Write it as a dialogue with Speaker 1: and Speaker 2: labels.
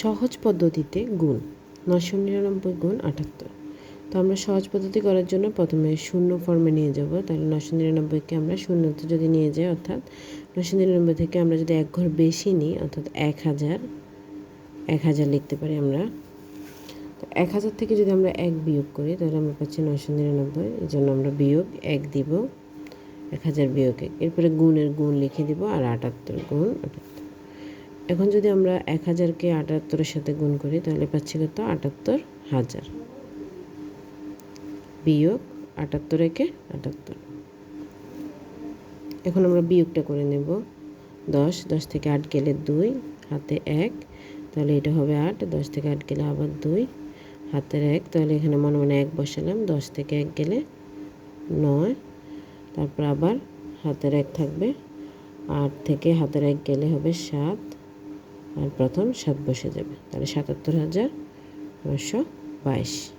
Speaker 1: সহজ পদ্ধতিতে গুণ নশো নিরানব্বই গুণ আটাত্তর। তো আমরা সহজ পদ্ধতি করার জন্য প্রথমে শূন্য ফর্মে নিয়ে যাব। তাহলে নশো নিরানব্বইকে আমরা শূন্যতে যদি নিয়ে যাই, অর্থাৎ নশো নিরানব্বই থেকে আমরা যদি এক ঘর বেশি নিই, অর্থাৎ এক হাজার এক হাজার লিখতে পারি আমরা। তো এক হাজার থেকে যদি আমরা এক বিয়োগ করি, তাহলে আমরা পাচ্ছি নশো নিরানব্বই। এই জন্য আমরা বিয়োগ এক দিব, এক হাজার বিয়োগ এক। এরপরে গুণের গুণ লিখে দিব, আর আটাত্তর গুণ আটাত্তর। এখন যদি আমরা এক হাজারকে আটাত্তরের সাথে গুণ করি, তাহলে পাচ্ছি কত? আটাত্তর হাজার। বিয়োগ আটাত্তর একে আটাত্তর। এখন আমরা বিয়োগটা করে নেব। দশ দশ থেকে আট গেলে দুই, হাতে এক, তাহলে এটা হবে আট। দশ থেকে আট গেলে আবার দুই, হাতের এক, তাহলে এখানে মনে মনে এক বসালাম। দশ থেকে এক গেলে নয়, তারপর আবার হাতের এক থাকবে। আট থেকে হাতের এক গেলে হবে সাত আর প্রথম সাত বসে যাবে। তাহলে সাতাত্তর হাজার নশো বাইশ।